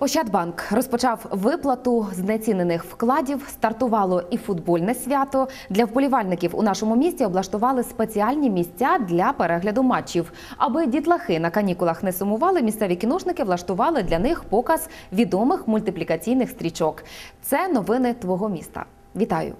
Ощадбанк розпочав виплату знецінених вкладів. Стартувало і футбольне свято. Для вболівальників у нашому місті облаштували спеціальні місця для перегляду матчів. Аби дітлахи на канікулах не сумували, місцеві кіношники влаштували для них показ відомих мультиплікаційних стрічок. Це новини твого міста. Вітаю!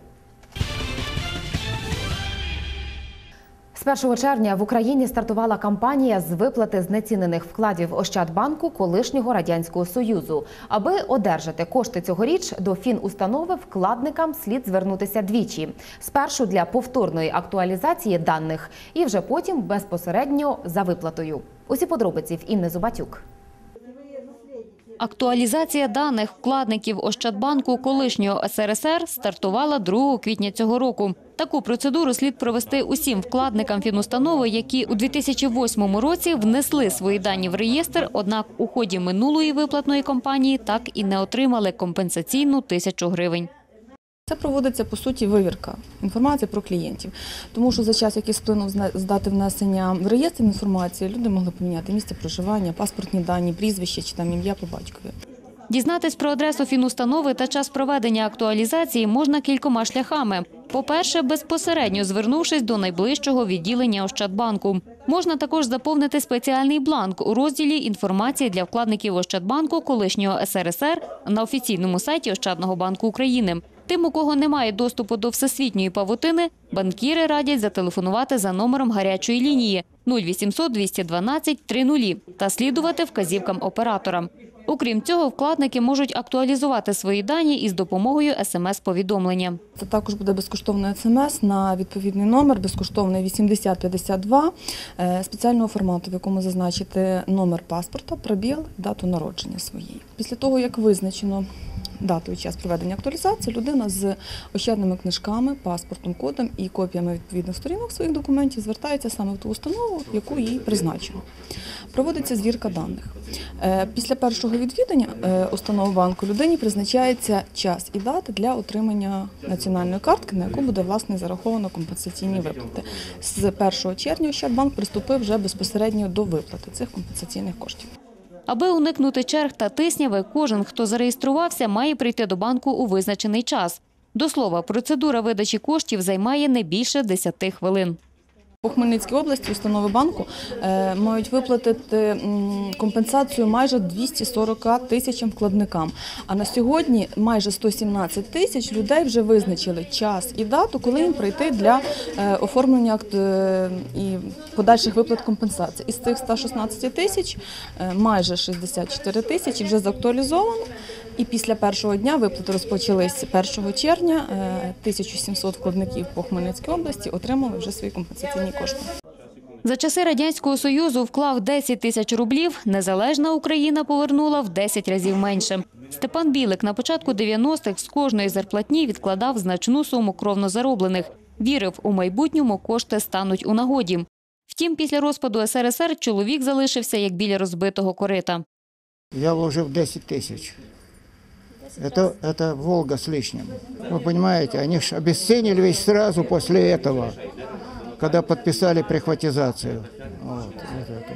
З 1 червня в Україні стартувала кампанія з виплати знецінених вкладів Ощадбанку колишнього радянського союзу. Аби одержати кошти цьогоріч, до фінустанови вкладникам слід звернутися двічі: спершу для повторної актуалізації даних, і вже потім безпосередньо за виплатою. Усі подробиці в Інни Зубатюк. Актуалізація даних вкладників Ощадбанку колишнього СРСР стартувала 2 квітня цього року. Таку процедуру слід провести усім вкладникам фінустанови, які у 2008 році внесли свої дані в реєстр, однак у ході минулої виплатної кампанії так і не отримали компенсаційну тисячу гривень. Це проводиться по суті вивірка інформації про клієнтів, тому що за час, який сплинув з дати внесення в реєстр інформації, люди могли поміняти місце проживання, паспортні дані, прізвище чи там ім'я по батькові. Дізнатись про адресу фінустанови та час проведення актуалізації можна кількома шляхами. По-перше, безпосередньо звернувшись до найближчого відділення Ощадбанку. Можна також заповнити спеціальний бланк у розділі «Інформація для вкладників Ощадбанку колишнього СРСР» на офіційному сайті Ощадного банку України. Тим, у кого немає доступу до всесвітньої павутини, банкіри радять зателефонувати за номером гарячої лінії 0800 212 30 та слідувати вказівкам оператора. Окрім цього, вкладники можуть актуалізувати свої дані із допомогою смс-повідомлення. Це також буде безкоштовний смс на відповідний номер, безкоштовний 8052 е, спеціального формату, в якому зазначити номер паспорта, пробіл, дату народження своєї. Після того, як визначено дату і час проведення актуалізації, людина з ощадними книжками, паспортом, кодом і копіями відповідних сторінок своїх документів звертається саме в ту установу, яку їй призначено. Проводиться звірка даних. Е, Після першого відвідання е, установи банку людині призначається час і дата для отримання національної картки, на яку буде власне зараховано компенсаційні виплати. З 1 червня Ощадбанк приступив вже безпосередньо до виплати цих компенсаційних коштів. Аби уникнути черг та тисняви, кожен, хто зареєструвався, має прийти до банку у визначений час. До слова, процедура видачі коштів займає не більше 10 хвилин. По Хмельницькій області установи банку е, мають виплатити компенсацію майже 240 тисячам вкладникам. А на сьогодні майже 117 тисяч людей вже визначили час і дату, коли їм прийти для е, оформлення е, і подальших виплат компенсації. Із цих 116 тисяч майже 64 тисячі вже заактуалізовано. І після першого дня виплати розпочались 1 червня. Е, 1700 вкладників по Хмельницькій області отримали вже свої компенсаційні кошти. За часи Радянського Союзу вклав 10 тисяч рублів, незалежна Україна повернула в 10 разів менше. Степан Білик на початку 90-х з кожної зарплатні відкладав значну суму кровно зароблених. Вірив, у майбутньому кошти стануть у нагоді. Втім, після розпаду СРСР чоловік залишився як біля розбитого корита. Я вложил 10 тысяч. Это, это Волга с лишним. Вы понимаете, они ж обесценили ведь сразу после этого, когда подписали прихватизацию. Вот, вот это.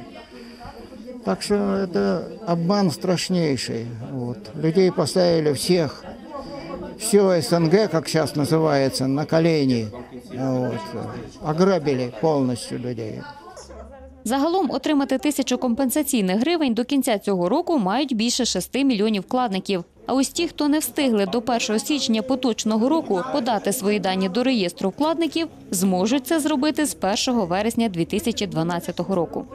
Так что это обман страшнейший. Вот. Людей поставили всех, все СНГ, как сейчас называется, на колени. Вот. Ограбили полностью людей. Загалом отримати тисячу компенсаційних гривень до кінця цього року мають більше 6 мільйонів вкладників. А ось ті, хто не встигли до 1 січня поточного року подати свої дані до реєстру вкладників, зможуть це зробити з 1 вересня 2012 року.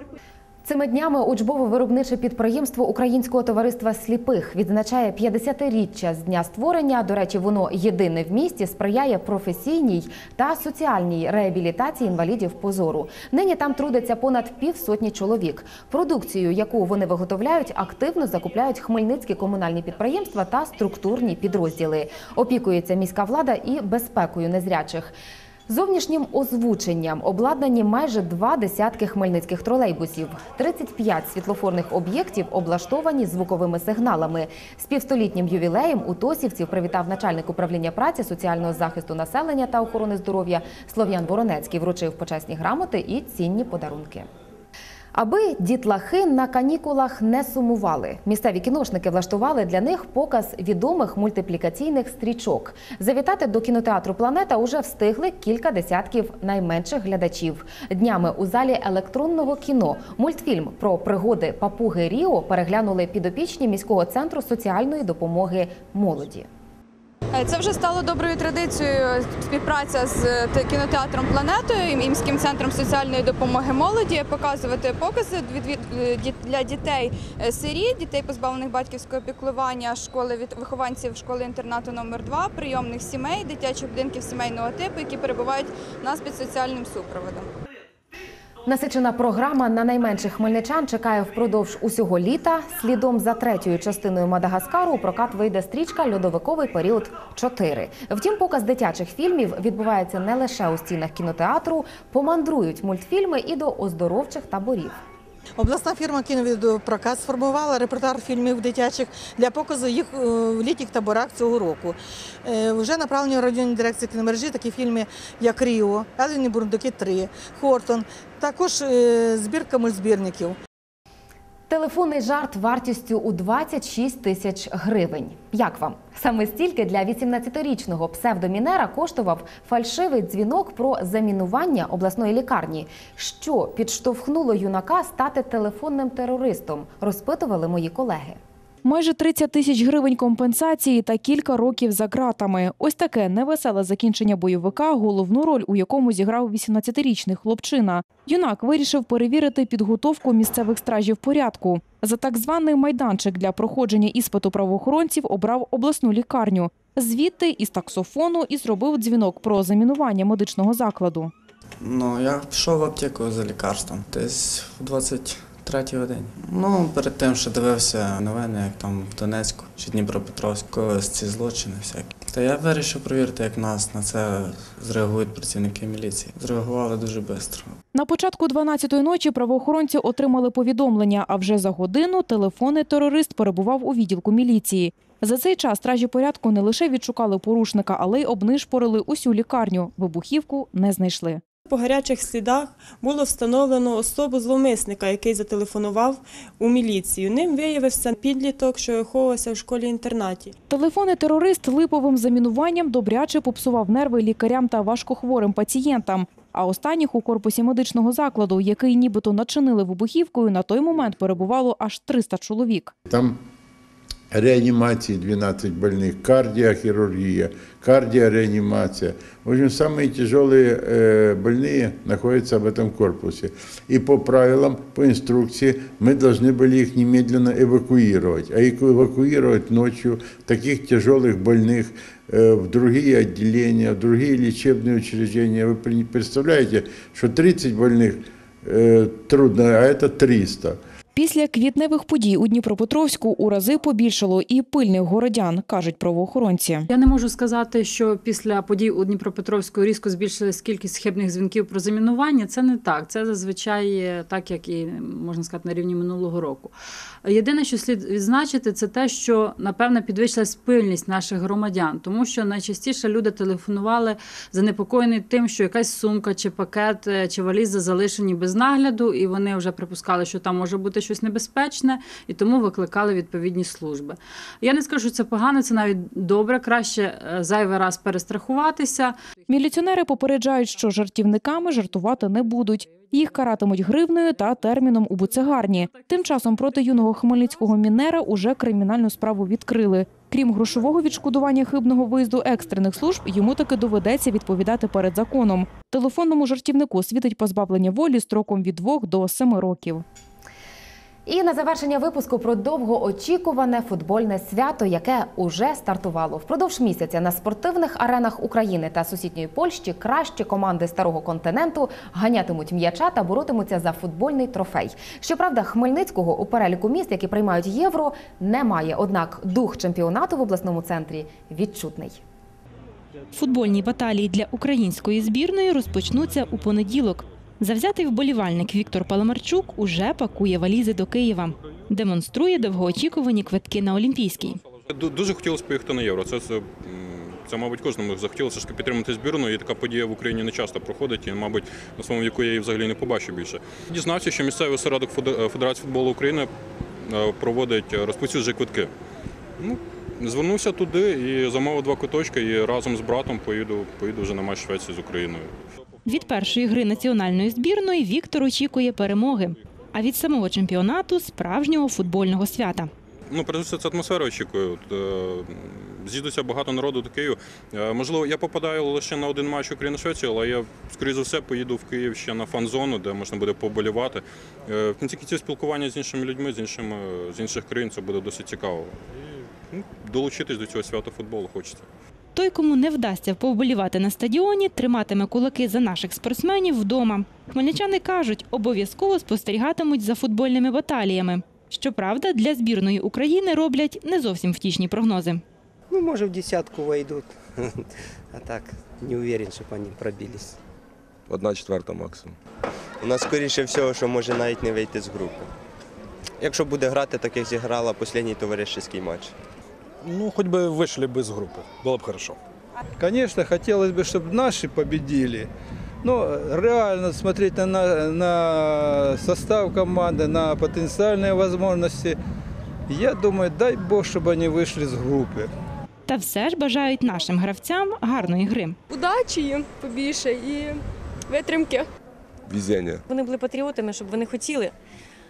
Цими днями учбово-виробниче підприємство Українського товариства сліпих відзначає 50-річчя з дня створення. До речі, воно єдине в місті сприяє професійній та соціальній реабілітації інвалідів позору. Нині там трудиться понад півсотні чоловік. Продукцію, яку вони виготовляють, активно закупляють хмельницькі комунальні підприємства та структурні підрозділи. Опікується міська влада і безпекою незрячих. Зовнішнім озвученням обладнані майже два десятки хмельницьких тролейбусів. 35 світлофорних об'єктів облаштовані звуковими сигналами. З півстолітнім ювілеєм у Тосівців привітав начальник управління праці, соціального захисту населення та охорони здоров'я Слов'ян Воронецький. Вручив почесні грамоти і цінні подарунки. Аби дітлахи на канікулах не сумували, місцеві кіношники влаштували для них показ відомих мультиплікаційних стрічок. Завітати до кінотеатру Планета уже встигли кілька десятків найменших глядачів. Днями у залі електронного кіно мультфільм про пригоди папуги Ріо переглянули підопічні міського центру соціальної допомоги молоді. Е, Це вже стало доброю традицією співпраця з е, кінотеатром Планетою і міським центром соціальної допомоги молоді показувати покази е, для дітей е, сиріт, дітей позбавлених батьківського піклування, школи від вихованців школи інтернату номер 2 прийомних сімей, дитячих будинків сімейного типу, які перебувають у нас під соціальним супроводом. Насичена програма на найменших хмельничан чекає впродовж усього літа. Слідом за третьою частиною Мадагаскару у прокат вийде стрічка Льодовиковий період 4». Втім, показ дитячих фільмів відбувається не лише у стінах кінотеатру, помандрують мультфільми і до оздоровчих таборів. Обласна фірма «Кіновідеопрокат» сформувала репертуар фільмів дитячих для показу їх е, в літніх таборах цього року. Е, Вже направлені в районній дирекції кіномережі такі фільми, як Ріо, Елені Бурундуки 3, Хортон, також е, збірка мультзбірників. Телефонний жарт вартістю у 26 тисяч гривень. Як вам? Саме стільки для 18-річного псевдомінера коштував фальшивий дзвінок про замінування обласної лікарні. Що підштовхнуло юнака стати телефонним терористом, розпитували мої колеги. Майже 30 тисяч гривень компенсації та кілька років за ґратами. Ось таке невеселе закінчення бойовика, головну роль у якому зіграв 18-річний хлопчина. Юнак вирішив перевірити підготовку місцевих стражів порядку. За так званий майданчик для проходження іспиту правоохоронців обрав обласну лікарню. Звідти із таксофону і зробив дзвінок про замінування медичного закладу. Ну, я пішов в аптеку за лікарством десь в 23 годині. Ну, перед тим, що дивився новини, як там в Донецьку чи Дніпропетровську, ці злочини всякі. Та я вирішив перевірити, як нас на це зреагують працівники міліції. Зреагували дуже швидко. На початку 12-ї ночі правоохоронці отримали повідомлення, а вже за годину телефонний терорист перебував у відділку міліції. За цей час стражі порядку не лише відшукали порушника, але й обнишпорили усю лікарню. Вибухівку не знайшли. По гарячих слідах було встановлено особу зловмисника, який зателефонував у міліцію. Ним виявився підліток, що виховувався в школі-інтернаті. Телефонний терорист липовим замінуванням добряче попсував нерви лікарям та важкохворим пацієнтам. А останніх у корпусі медичного закладу, який нібито начинили вибухівкою, на той момент перебувало аж 300 чоловік. Там реанимации 12 больных, кардиохирургия, кардиореанимация. В общем, самые тяжелые э, больные находятся в этом корпусе. И по правилам, по инструкции, мы должны были их немедленно эвакуировать. А эваку- эвакуировать ночью таких тяжелых больных э, в другие отделения, в другие лечебные учреждения. Вы при- представляете, что 30 больных э, трудно, а это 300. Після квітневих подій у Дніпропетровську у рази побільшало і пильних городян, кажуть правоохоронці. Я не можу сказати, що після подій у Дніпропетровську різко збільшилась кількість хибних дзвінків про замінування. Це не так. Це зазвичай так, як і можна сказати, на рівні минулого року. Єдине, що слід відзначити, це те, що напевно підвищилась пильність наших громадян, тому що найчастіше люди телефонували занепокоєні тим, що якась сумка чи пакет е, чи валіза залишені без нагляду, і вони вже припускали, що там може бути щось небезпечне, і тому викликали відповідні служби. Я не скажу, що це погано, це навіть добре. Краще е, зайвий раз перестрахуватися. Міліціонери попереджають, що жартівниками жартувати не будуть. Їх каратимуть гривнею та терміном у буцегарні. Тим часом проти юного хмельницького мінера уже кримінальну справу відкрили. Крім грошового відшкодування хибного виїзду екстрених служб, йому таки доведеться відповідати перед законом. Телефонному жартівнику світить позбавлення волі строком від 2 до 7 років. І на завершення випуску про довгоочікуване футбольне свято, яке уже стартувало. Впродовж місяця на спортивних аренах України та сусідньої Польщі кращі команди старого континенту ганятимуть м'яча та боротимуться за футбольний трофей. Щоправда, Хмельницького у переліку міст, які приймають євро, немає. Однак дух чемпіонату в обласному центрі відчутний. Футбольні баталії для української збірної розпочнуться у понеділок. Завзятий вболівальник Віктор Паламарчук уже пакує валізи до Києва. Демонструє довгоочікувані квитки на Олімпійський. Дуже хотілося поїхати на євро. Це, це Це, мабуть, кожному захотілося ж підтримати збірну, і така подія в Україні не часто проходить, і, мабуть, на своєму віку я її взагалі не побачу більше. Дізнався, що місцевий осередок Феде- Федерації футболу України е, проводить е, розповсюджує квитки. Ну, звернувся туди і замовив два квиточки, і разом з братом поїду, поїду вже на матч Швеції з Україною. Від першої гри національної збірної Віктор очікує перемоги. А від самого чемпіонату справжнього футбольного свята. Ну, все, це атмосфера очікую. Е, З'їдуться багато народу до Києва. Е, Можливо, я попадаю лише на один матч Україна-Швеція, але я, скоріше за все, поїду в Київ ще на фан-зону, де можна буде поболівати. Е, В кінці кінців спілкування з іншими людьми, з іншими з інших країн, це буде досить цікаво. І ну, долучитись до цього свята футболу хочеться. Той, кому не вдасться повболівати на стадіоні, триматиме кулаки за наших спортсменів вдома. Хмельничани кажуть, обов'язково спостерігатимуть за футбольними баталіями. Щоправда, для збірної України роблять не зовсім втішні прогнози. Ну, может, в десятку войдут. А так, не уверен, чтобы они пробились. Одна четверта максимум. У нас скоріше всього, що може навіть не вийти з групи. Якщо буде грати, так як зіграла останній товаришський матч Ну, хоть бы вышли бы из группы. Было бы хорошо. Конечно, хотелось бы, чтобы наши победили. Но реально смотреть на, на, на состав команды, на потенциальные возможности, я думаю, дай бог, чтобы они вышли из группы. Та все ж бажають нашим гравцям гарної гри. Удачі їм побільше і витримки. Везіння. Вони були патріотами, щоб вони хотіли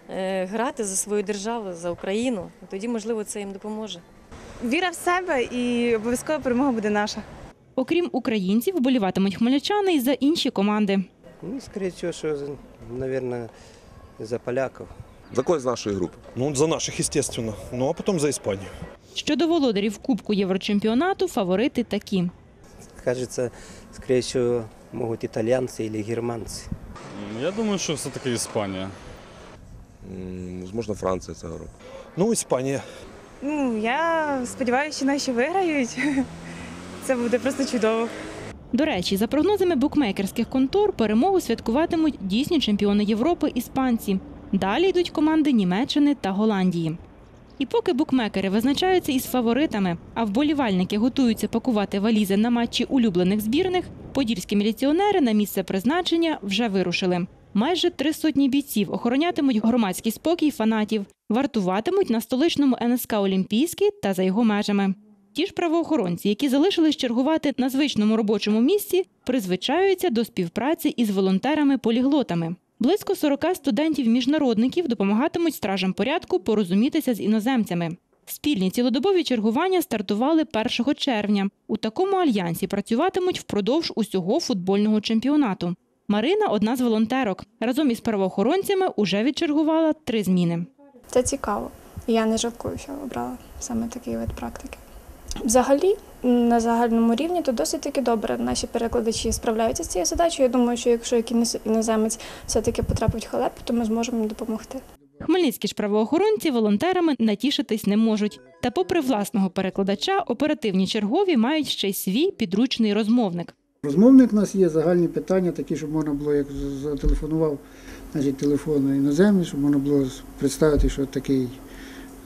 е, грати за свою державу, за Україну. І тоді, можливо, це їм допоможе. Віра в себе і обов'язково перемога буде наша. Окрім українців, вболіватимуть хмельничани й за інші команди. Ну, скоріше всього, що, мабуть, за поляків. За кого з нашої групи? Ну, за наших, естественно. Ну, а потом за Испанию. Щодо володарів Кубку Єврочемпіонату, фаворити такі. Кажеться, скоріше всього, можуть італійці або германці. Я думаю, що все-таки Іспанія. Можливо, Франція цього року. Ну, Іспанія. Ну, я сподіваюся, що наші виграють. Це буде просто чудово. До речі, за прогнозами букмекерських контор, перемогу святкуватимуть дійсні чемпіони Європи іспанці. Далі йдуть команди Німеччини та Голландії. І поки букмекери визначаються із фаворитами, а вболівальники готуються пакувати валізи на матчі улюблених збірних, подільські міліціонери на місце призначення вже вирушили. Майже три сотні бійців охоронятимуть громадський спокій фанатів, вартуватимуть на столичному НСК Олімпійський та за його межами. Ті ж правоохоронці, які залишились чергувати на звичному робочому місці, призвичаються до співпраці із волонтерами-поліглотами. Близько 40 студентів-міжнародників допомагатимуть стражам порядку порозумітися з іноземцями. Спільні цілодобові чергування стартували 1 червня. У такому альянсі працюватимуть впродовж усього футбольного чемпіонату. Марина одна з волонтерок. Разом із правоохоронцями уже відчергувала три зміни. Це цікаво. Я не жалкую, що обрала саме такий вид практики. Взагалі, на загальному рівні, то досить таки добре. Наші перекладачі справляються з цією задачею. Я думаю, що якщо якийсь іноземець все-таки потрапить в халепу, то ми зможемо їм допомогти. Хмельницькі ж правоохоронці волонтерами натішитись не можуть. Та, попри власного перекладача, оперативні чергові мають ще й свій підручний розмовник. Розмовник у нас є загальні питання, такі, щоб можна було, як зателефонував значить, телефон іноземний, щоб можна було представити, що такий,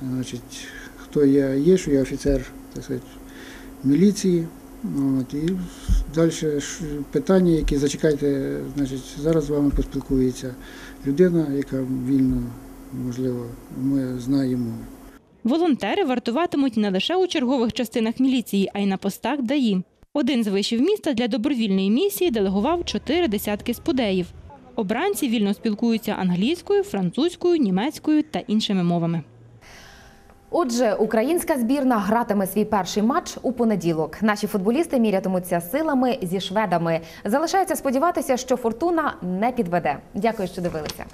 значить, хто я є, що я офіцер так сказати, міліції. От, і далі питання, які зачекайте, значить, зараз з вами поспілкується людина, яка вільно, можливо, ми знаємо. Волонтери вартуватимуть не лише у чергових частинах міліції, а й на постах ДАІ. Один з вишів міста для добровільної місії делегував чотири десятки спудеїв. Обранці вільно спілкуються англійською, французькою, німецькою та іншими мовами. Отже, українська збірна гратиме свій перший матч у понеділок. Наші футболісти мірятимуться силами зі шведами. Залишається сподіватися, що фортуна не підведе. Дякую, що дивилися.